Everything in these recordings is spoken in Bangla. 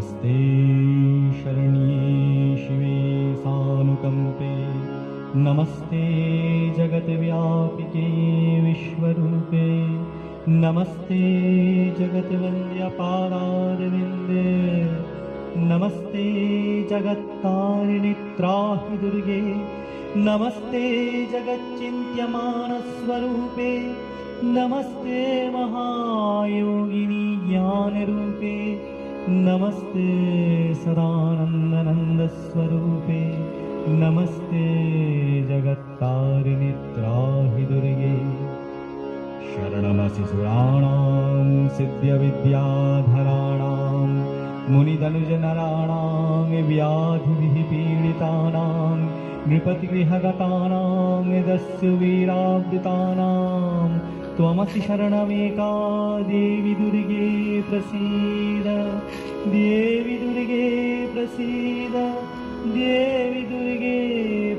नमस्ते शरण्ये शिवे सानुकम्पे। नमस्ते जगद्व्यापिके विश्वरूपे। नमस्ते जगद्वन्द्यपादारविन्दे नमस्ते जगत्तारिणि त्राहि दुर्गे। नमस्ते जगच्चिन्त्यमानस्वरूपे। नमस्ते ज्ञानरूपे नमस्ते सदानन्दनन्दस्वरूपे। नमस्ते जगत्तारिणि त्राहि दुर्गे शरणमसि सुराणां सिद्ध्यविद्याधराणां मुनिदनुजनराणां व्याधिभिः पीडितानां नृपतिगृहगतानां दस्युवीरावृतानां त्वमसि शरणमेका देवि दुर्गे प्रसीद देवि दुर्गे प्रसीद देवि दुर्गे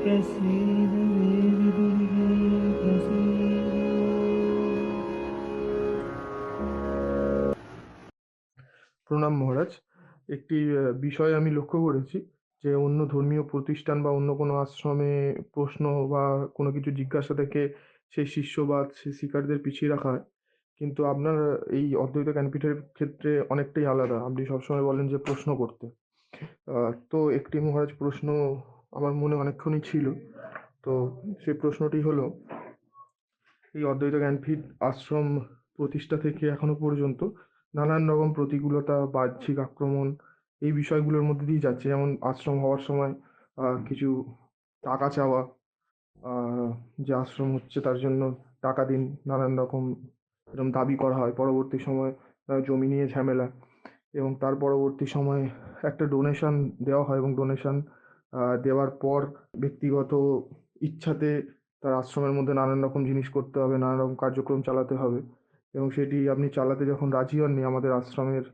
प्रसीद देवि दुर्गे प्रसीद প্রণাম মহারাজ একটি আহ, বিষয় আমি লক্ষ্য করেছি যে অন্য ধর্মীয় প্রতিষ্ঠান বা অন্য কোনো আশ্রমে প্রশ্ন বা কোনো কিছু জিজ্ঞাসা থেকে সেই শিষ্য বা সে- শিকারীদের পিছিয়ে রাখা হয়। কিন্তু আপনার এই অদ্বৈত জ্ঞানপীঠের ক্ষেত্রে অনেকটাই আলাদা। আপনি সবসময় বলেন যে প্রশ্ন করতে। তো একটি মহারাজ প্রশ্ন আমার মনে অনেকক্ষণই ছিল। তো সেই প্রশ্নটি হলো, এই অদ্বৈত জ্ঞানপীঠ আশ্রম প্রতিষ্ঠা থেকে এখনও পর্যন্ত নানান রকম প্রতিকূলতা, বাহ্যিক আক্রমণ এই বিষয়গুলোর মধ্যে দিয়ে যাচ্ছে। যেমন আশ্রম হওয়ার সময় কিছু টাকা চাওয়া যে আশ্রম হচ্ছে তার জন্য টাকা দিন, নানান রকম এরকম দাবি করা হয়। পরবর্তী সময় জমি নিয়ে ঝামেলা এবং তার পরবর্তী সময়ে একটা ডোনেশন দেওয়া হয় এবং ডোনেশন দেওয়ার পর ব্যক্তিগত ইচ্ছাতে তার আশ্রমের মধ্যে নানান রকম জিনিস করতে হবে, নানান রকম কার্যক্রম চালাতে হবে এবং সেটি আপনি চালাতে যখন রাজি হননি, আমাদের আশ্রমের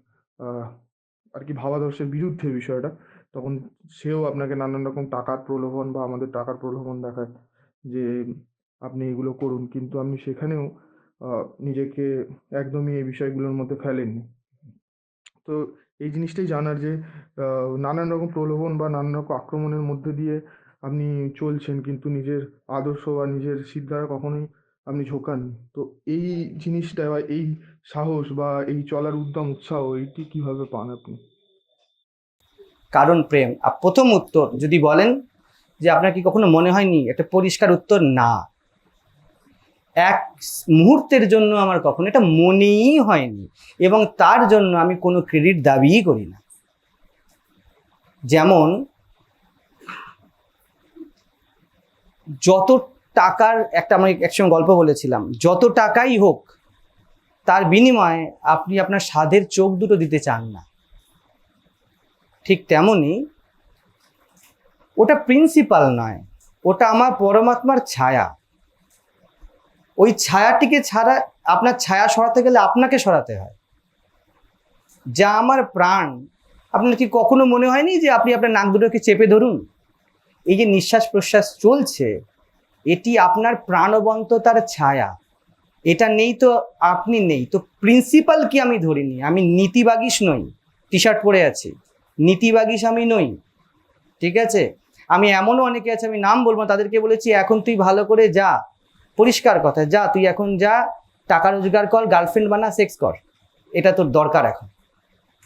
আর কি ভাবাদর্শের বিরুদ্ধে বিষয়টা, তখন সেও আপনাকে নানান রকম টাকার প্রলোভন বা আমাদের টাকার প্রলোভন দেখায় যে আপনি এগুলো করুন। কিন্তু আপনি সেখানেও নিজেকে একদমই এই বিষয়গুলোর মধ্যে ফেলেননি। তো এই জিনিসটাই জানার যে নানান রকম প্রলোভন বা নানান রকম আক্রমণের মধ্যে দিয়ে আপনি চলছেন, কিন্তু নিজের আদর্শ বা নিজের সিদ্ধারা কখনোই আপনি ঝোঁকাননি তো এই জিনিসটা বা এই সাহস বা এই চলার উদ্যম উৎসাহ এইটি কীভাবে পান আপনি? কারণ প্রেম। আর প্রথম উত্তর যদি বলেন যে আপনার কি কখনো মনে হয়নি? একটা পরিষ্কার উত্তর না। এক মুহূর্তের জন্য আমার কখনো এটা মনেই হয়নি এবং তার জন্য আমি কোনো ক্রেডিট দাবিই করি না। যেমন যত টাকার একটা আমি একসময় গল্প বলেছিলাম। যত টাকাই হোক, তার বিনিময়ে আপনি আপনার স্বাদের চোখ দুটো দিতে চান না। ঠিক তেমনই ওটা প্রিন্সিপাল নয়, ওটা আমার পরমাত্মার ছায়া। ওই ছায়াটিকে ছাড়া, আপনার ছায়া সরাতে গেলে আপনাকে সরাতে হয়। যা আমার প্রাণ। আপনার কি কখনো মনে হয়নি যে আপনি আপনার নাক দুটোকে চেপে ধরুন? এই যে নিঃশ্বাস প্রশ্বাস চলছে এটি আপনার প্রাণবন্ততার ছায়া। এটা নেই তো আপনি নেই। তো প্রিন্সিপাল কি আমি ধরিনি? আমি নীতিবাগীশ নই। টি শার্ট পরে আছি। নীতিবাগীশ আমি নই। ঠিক আছে? আমি এমনও অনেকে আছে, আমি নাম বলব তাদেরকে বলেছি, এখন তুই ভালো করে যা। পরিষ্কার কথা, যা, তুই এখন যা। টাকা রোজগার কর গার্লফ্রেন্ড বানা সেক্স কর। এটা তোর দরকার এখন।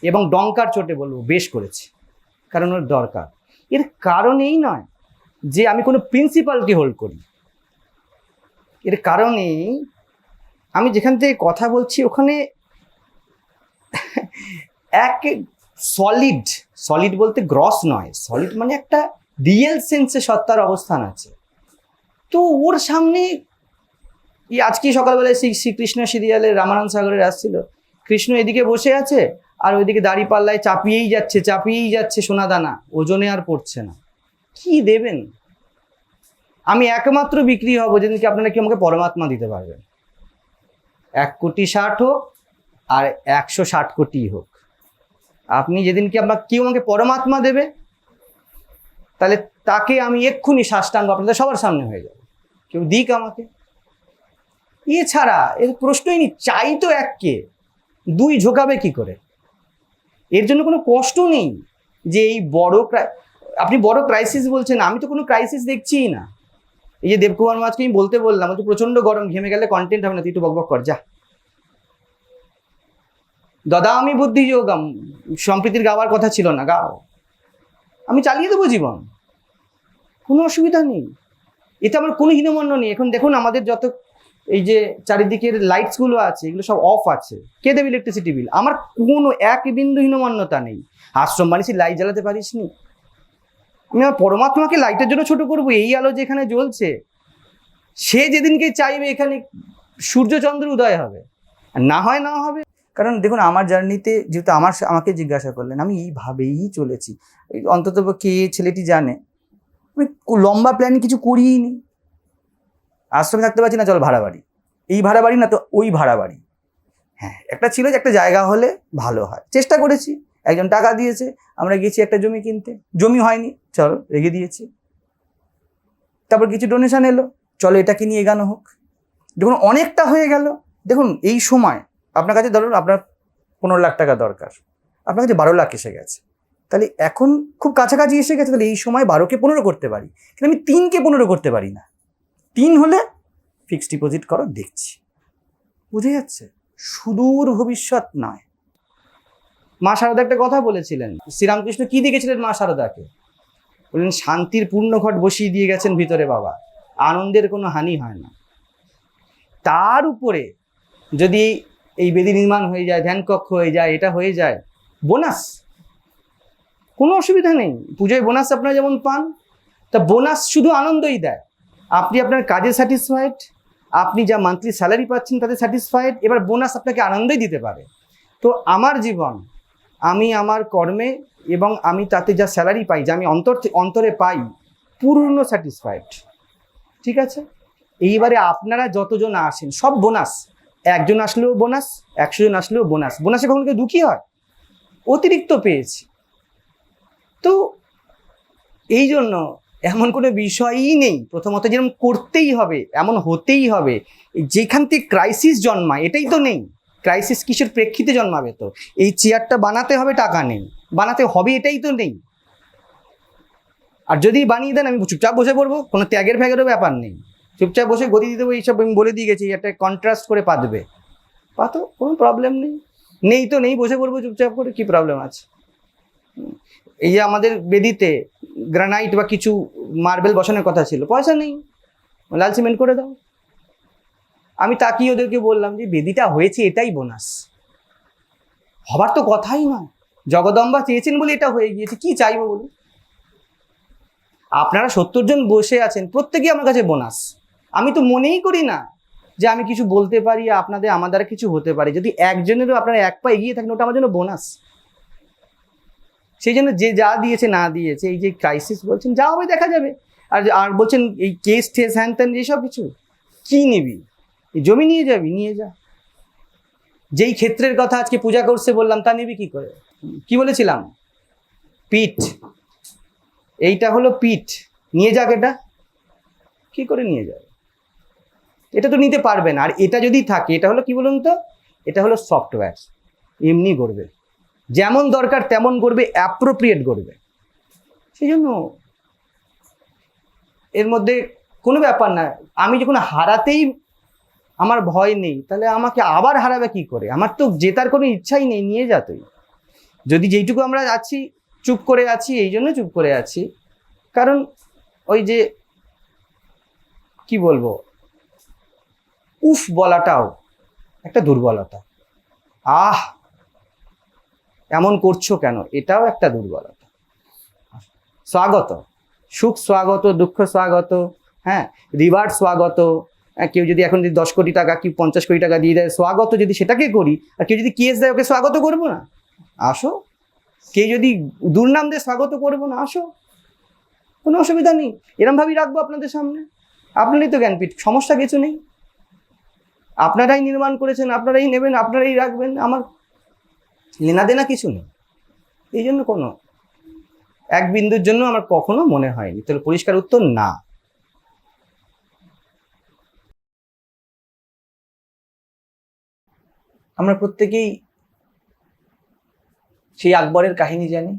এবং ডঙ্কার চোটে বলব, বেশ করেছে। কারণ ওর দরকার। এর কারণ এই নয়। যে আমি কোনো প্রিন্সিপালকে হোল্ড করি। এর কারণেই আমি যেখান থেকে কথা বলছি, ওখানে এক সলিড সলিড বলতে গ্রস নয়। সলিড মানে একটা রিয়েল সেন্সে সত্তার অবস্থান আছে। তো ওর সামনে এই আজকে সকালবেলায় শ্রী শ্রীকৃষ্ণ সিরিয়ালে রামানন্দ সাগরের আসছিল কৃষ্ণ এদিকে বসে আছে আর ওইদিকে দাড়ি পাল্লায় চাপিয়েই যাচ্ছে চাপিয়েই যাচ্ছে সোনাদানা। ওজনে আর পড়ছে না। কি দেবেন? আমি একমাত্র বিক্রি হব যেদিনকে আপনারা কি আমাকে পরমাত্মা দিতে পারবেন? এক কোটি ষাট হোক আর একশো ষাট কোটি হোক। আপনি যেদিনকে আপনার কেউ আমাকে পরমাত্মা দেবে, তাহলে তাকে আমি এক্ষুনি সাষ্টাঙ্গ আপনাদের সবার সামনে হয়ে যাবে। কেউ দিক আমাকে। এছাড়া এর প্রশ্নই নেই, চাই তো এককে, দুই ঝোকাবে কি করে? এর জন্য কোনো কষ্ট নেই যে এই বড় ক্রা- আপনি বড় ক্রাইসিস বলছেন, আমি তো কোনো ক্রাইসিস দেখছিই না। এই যে দেবকুমার মাঝকে আমি বলতে বললাম হচ্ছে প্রচণ্ড গরম, ঘেমে গেলে কন্টেন্ট হবে না, তুই একটু বকবক কর, যা। দাদা, আমি বুদ্ধি যোগাম সম্প্রীতির গাওয়ার কথা ছিল না, গাও। আমি চালিয়ে দেবো জীবন। কোনো অসুবিধা নেই। এতে আমার কোনো হীনমন্য নেই। এখন দেখুন, আমাদের যত এই যে চারিদিকের লাইটসগুলো আছে, এগুলো সব অফ আছে। কে দেবে ইলেকট্রিসিটি বিল আমার কোনো এক বিন্দু হীনমন্যতা নেই। আশ্রম বানিয়েছি লাইট জ্বালাতে পারিস নি আমি আমার পরমাত্মাকে লাইটের জন্য ছোট করব, এই আলো যেখানে জ্বলছে, সে যেদিনকে চাইবে এখানে সূর্যচন্দ্র উদয় হবে। আর না হয়, না হবে। কারণ দেখুন, আমার জার্নিতে যেহেতু আমার আমাকে জিজ্ঞাসা করলেন, আমি এইভাবেই চলেছি। অন্তত কে ছেলেটি জানে? আমি লম্বা প্ল্যান কিছু করিই নি আশ্রমে থাকতে পারছি না, চল ভাড়া বাড়ি। এই ভাড়া বাড়ি না তো ওই ভাড়া বাড়ি। হ্যাঁ একটা ছিল যে একটা জায়গা হলে ভালো হয়। চেষ্টা করেছি। একজন টাকা দিয়েছে, আমরা গেছি একটা জমি কিনতে। জমি হয়নি, চলো রেখে দিয়েছি। তারপর কিছু ডোনেশন এলো, চলো এটাকে নিয়ে এগানো হোক। দেখুন অনেকটা হয়ে গেল, দেখুন এই সময় আপনার কাছে ধরুন আপনার পনেরো লাখ টাকা দরকার, আপনার কাছে বারো লাখ এসে গেছে। তাহলে এখন খুব কাছাকাছি এসে গেছে, তাহলে এই সময় বারোকে পনেরো করতে পারি। কিন্তু আমি তিনকে পনেরো করতে পারি না। তিন হলে ফিক্সড ডিপোজিট করো, দেখছি। বুঝে যাচ্ছে? সুদূর ভবিষ্যৎ নয়। মা শারদা একটা কথা বলেছিলেন, শ্রীরামকৃষ্ণ কি দেখেছিলেন মা শারদাকে বললেন, শান্তির পূর্ণ ঘট বসিয়ে দিয়ে গেছেন ভিতরে বাবা, আনন্দের কোনো হানি হয় না। তার উপরে যদি এই বেদি নির্মাণ হয়ে যায় ধ্যান কক্ষ হয়ে যায়, এটা হয়ে যায়, বোনাস, কোনো অসুবিধা নেই। পুজোয় বোনাস আপনারা যেমন পান, তা বোনাস শুধু আনন্দই দেয়। আপনি আপনার কাজে স্যাটিসফাইড আপনি যা মান্থলি স্যালারি পাচ্ছেন তাতে স্যাটিসফাইড এবার বোনাস আপনাকে আনন্দই দিতে পারে। তো আমার জীবন আমি আমার কর্মে এবং আমি তাতে যা স্যালারি পাই, যা আমি অন্তর অন্তরে পাই, পূর্ণ স্যাটিসফাইড ঠিক আছে? এইবারে আপনারা যতজন আসেন, সব বোনাস একজন আসলেও বোনাস একশো জন আসলেও বোনাস বোনাসে কখনো কেউ দুঃখী হয়? অতিরিক্ত পেয়েছি। তো এই জন্য এমন কোনো বিষয়ই নেই। প্রথমত যেরকম করতেই হবে, এমন হতেই হবে। যেখান থেকে ক্রাইসিস জন্মায়, এটাই তো নেই। ক্রাইসিস কিসের প্রেক্ষিতে জন্মাবে তো? এই চেয়ারটা বানাতে হবে টাকা নেই। বানাতে হবে এটাই তো নেই। আর যদি বানিয়ে দেন, আমি চুপচাপ বসে পড়ব, কোনো ত্যাগের ফ্যাগেরও ব্যাপার নেই। চুপচাপ বসে গদি দিয়ে দেবো, এইসব আমি বলে দিয়ে গেছি একটা কন্ট্রাস্ট করে পাতবে। পাতো কোনো প্রবলেম নেই। নেই তো নেই, বসে পড়ব চুপচাপ করে, কি প্রবলেম আছে? এই যে আমাদের বেদিতে গ্রানাইট বা কিছু মার্বেল বসানোর কথা ছিল, পয়সা নেই। লাল সিমেন্ট করে দাও। আমি তাকিয়ে ওদেরকে বললাম যে, বেদিটা হয়েছে, এটাই বোনাস। হবার তো কথাই নয়। জগদম্বা চেয়েছেন বলে এটা হয়ে গিয়েছে, কি চাইব বলুন? আপনারা সত্তর জন বসে আছেন, প্রত্যেকেই আমার কাছে বোনাস। আমি তো মনেই করি না যে আমি কিছু বলতে পারি, আপনাদের, আমার দ্বারা কিছু হতে পারে। যদি একজনেরও আপনারা এক পা এগিয়ে থাকেন, ওটা আমার জন্য বোনাস। সেই জন্য যে যা দিয়েছে, না দিয়েছে, এই যে ক্রাইসিস বলছেন, যা হবে দেখা যাবে। আর আর বলছেন এই কেস টেস হ্যান ত্যান এইসব কিছু, কি নিবি? জমি নিয়ে যাবি, নিয়ে যা। যেই ক্ষেত্রের কথা আজকে পূজা করছে বললাম, তা নিবি কি করে? কি বলেছিলাম? পিঠ। এইটা হলো পিঠ। নিয়ে যাক এটা। কি করে নিয়ে যাবে? এটা তো নিতে পারবে না। আর এটা যদি থাকে, এটা হলো কি বলুন তো? এটা হলো সফটওয়্যার এমনি করবে যেমন দরকার তেমন করবে অ্যাপ্রোপ্রিয়েট করবে সেই জন্য এর মধ্যে কোনো ব্যাপার না। আমি যখন হারাতেই আমার ভয় নেই, তাহলে আমাকে আবার হারাবে কি করে? আমার তো জেতার কোনো ইচ্ছাই নেই, নিয়ে যা তুই। যদি যেইটুকু আমরা আছি, চুপ করে আছি, এই জন্য চুপ করে আছি। কারণ ওই যে, কি বলব? উফ বলাটাও একটা দুর্বলতা। আহ! এমন করছ কেন? এটাও একটা দুর্বলতা। স্বাগত। সুখ স্বাগত, দুঃখ স্বাগত হ্যাঁ? রিওয়ার্ড স্বাগত কেউ যদি এখন যদি দশ কোটি টাকা কি পঞ্চাশ কোটি টাকা দিয়ে দেয়, স্বাগত যদি সেটাকে করি, আর কেউ যদি কেস দেয়, ওকে স্বাগত করব না? আসো। কেউ যদি দুর্নাম দিয়ে, স্বাগত করব না, আসো। কোনো অসুবিধা নেই। এরমভাবেই রাখব আপনাদের সামনে। আপনারই তো জ্ঞানপীঠ, সমস্যা কিছু নেই। আপনারাই নির্মাণ করেছেন, আপনারাই নেবেন, আপনারাই রাখবেন, আমার লেনা দেনা কিছু নেই। এই জন্য কোনো, এক বিন্দুর জন্য আমার কখনো মনে হয়নি। তাহলে পরিষ্কার উত্তর না। আমরা প্রত্যেকেই সেই আকবরের কাহিনী জানি।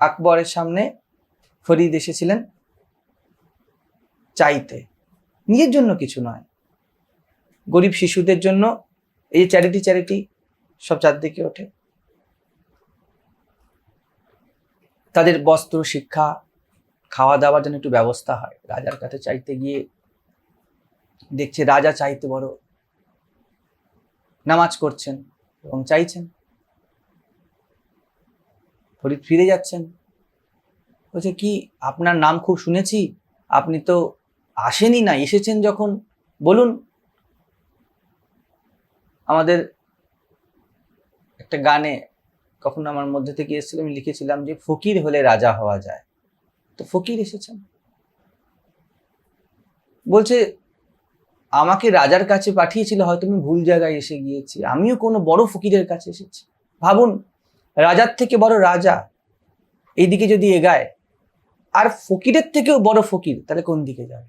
আকবরের সামনে ফরিদ এসেছিলেন চাইতে। নিজের জন্য কিছু নয়। গরিব শিশুদের জন্য এই চ্যারিটি চ্যারিটি সব চারদিকে ওঠে। তাদের বস্ত্র, শিক্ষা খাওয়া দাওয়ার জন্য একটু ব্যবস্থা হয়। রাজার কাছে চাইতে গিয়ে দেখছে রাজা চাইতে বড়। নামাজ করছেন এবং চাইছেন। ফরিদ ফিরে যাচ্ছেন। বলছে, কি আপনার নাম খুব শুনেছি? আপনি তো আসেনই না, এসেছেন যখন। বলুন। আমাদের একটা গানে কখন আমার মধ্যে থেকে এসেছিল, আমি লিখেছিলাম যে, ফকির হলে রাজা হওয়া যায়। তো ফকির এসেছেন। বলছে আমাকে রাজার কাছে পাঠিয়েছিল, হয়তো আমি ভুল জায়গায় এসে গিয়েছি। আমিও কোনো বড় ফকিরের কাছে এসেছি। ভাবুন, রাজার থেকে বড় রাজা এইদিকে যদি এগায়, আর ফকিরের থেকেও বড় ফকির তাহলে কোন দিকে যাবে?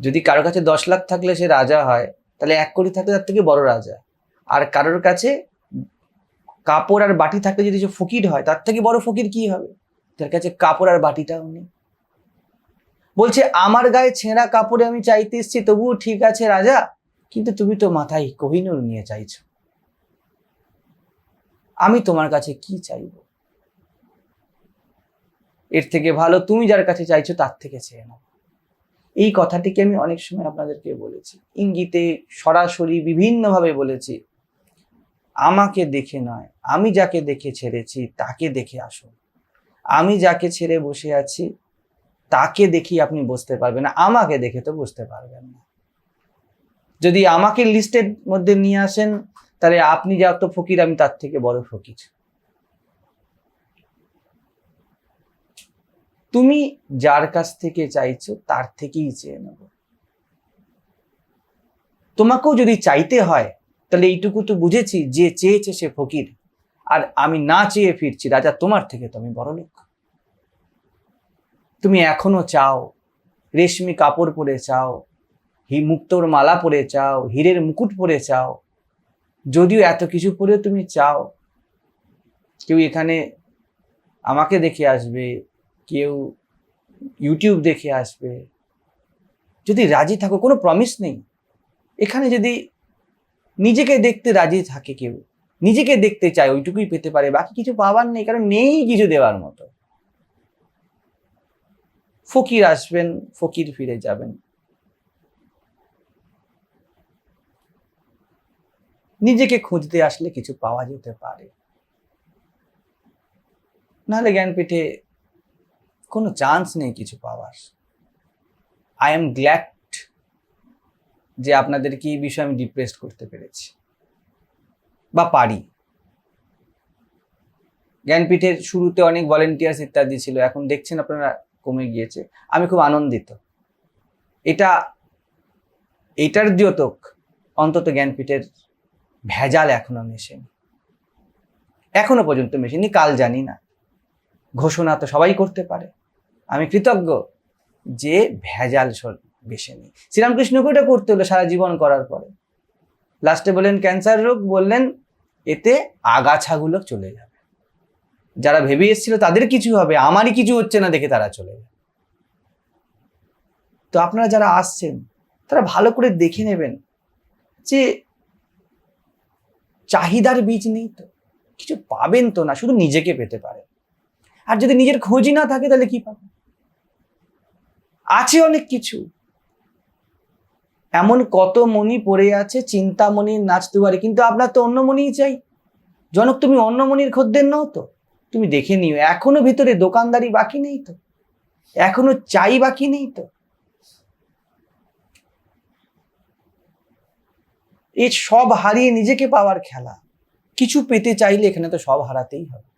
যদি কারোর কাছে দশ লাখ থাকলে সে রাজা হয়, তাহলে এক কোটি থাকলে তার থেকে বড় রাজা। আর কারোর কাছে কাপড় আর বাটি থাকলে যদি সে ফকির হয়, তার থেকে বড় ফকির কি হবে? তার কাছে কাপড় আর বাটিটাও নেই। বলছে, আমার গায়ে ছেঁড়া কাপড়ে আমি চাইতে এসেছি, তবুও ঠিক আছে রাজা। কিন্তু তুমি তো মাথায় কহিনুর নিয়ে চাইছ। আমি তোমার কাছে কি চাইব? এর থেকে ভালো তুমি যার কাছে চাইছো, তার থেকে চেয়ে নাও। এই কথাটিকে আমি অনেক সময় আপনাদেরকে বলেছি। ইঙ্গিতে সরাসরি বিভিন্নভাবে বলেছি, আমাকে দেখে নয়, আমি যাকে দেখে ছেড়েছি, তাকে দেখে আসুন আমি যাকে ছেড়ে বসে আছি তাকে দেখি আপনি বুঝতে পারবেন না, আমাকে দেখে তো বুঝতে পারবেন না। যদি আমাকে লিস্টের মধ্যে নিয়ে আসেন, তাহলে আপনি যত ফকির, আমি তার থেকে বড় ফকির। তুমি যার কাছ থেকে চাইছো, তার থেকেই চেয়ে নেব। তোমাকেও যদি চাইতে হয়, তাহলে এইটুকু তো বুঝেছি, যে চেয়েছে সে ফকির। আর আমি না চেয়ে ফিরছি, রাজা তোমার থেকে তো আমি বড় লোক তুমি এখনও চাও। রেশমি কাপড় পরে চাও, হি মুক্তোর মালা পরে চাও, হীরের মুকুট পরে চাও। যদিও এত কিছু পরে তুমি চাও। কেউ এখানে আমাকে দেখে আসবে, কেউ ইউটিউব দেখে আসবে। যদি রাজি থাকো, কোনো প্রমিস নেই। এখানে যদি নিজেকে দেখতে রাজি থাকে কেউ, নিজেকে দেখতে চায়, ওইটুকুই পেতে পারে, বাকি কিছু পাওয়ার নেই, কারণ নেই কিছু দেওয়ার মতো। ফকির আসবেন, ফকির ফিরে যাবেন। নিজেকে খুঁজতে আসলে কিছু পাওয়া যেতে পারে। নাহলে জ্ঞানপীঠে কোনো চান্স নেই কিছু পাওয়ার। আই এম গ্ল্যাড যে আপনাদেরকে এই বিষয়ে আমি ডিপ্রেসড করতে পেরেছি। বা পারি। জ্ঞানপীঠের শুরুতে অনেক ভলেন্টিয়ার্স ইত্যাদি ছিল, এখন দেখছেন আপনারা গিয়েছে। আমি খুব আনন্দিত। এটা, এটার দ্যোতক অন্তত জ্ঞানপীঠের ভেজাল এখনও মেশেনি। এখনও পর্যন্ত মেশেনি, কাল জানি না। ঘোষণা তো সবাই করতে পারে। আমি কৃতজ্ঞ যে ভেজাল বেশেনি শ্রীরামকৃষ্ণকে এটা করতে হলো সারা জীবন করার পরে। লাস্টে বললেন, ক্যান্সার রোগ, বললেন, এতে আগাছাগুলো চলে যাবে। যারা ভেবে এসেছিল তাদের কিছু হবে, আমারই কিছু হচ্ছে না দেখে তারা চলে যাবে তো আপনারা যারা আসছেন, তারা ভালো করে দেখে নেবেন যে চাহিদার বীজ নেই তো, কিছু পাবেন তো না, শুধু নিজেকে পেতে পারেন। আর যদি নিজের খোঁজই না থাকে তাহলে কি পাবেন? আছে অনেক কিছু। এমন কত মণি পড়ে আছে, চিন্তামণির নাচ দুয়ারে, কিন্তু আপনার তো অন্য মণিই চাই। জনক, তুমি অন্য মণির খদ্দের নাও তো। তুমি দেখে নিও, এখনও ভিতরে দোকানদারি বাকি নেই তো। এখনও চাই বাকি নেই তো। এই সব হারিয়ে নিজেকে পাওয়ার খেলা। কিছু পেতে চাইলে এখানে তো সব হারাতেই হবে।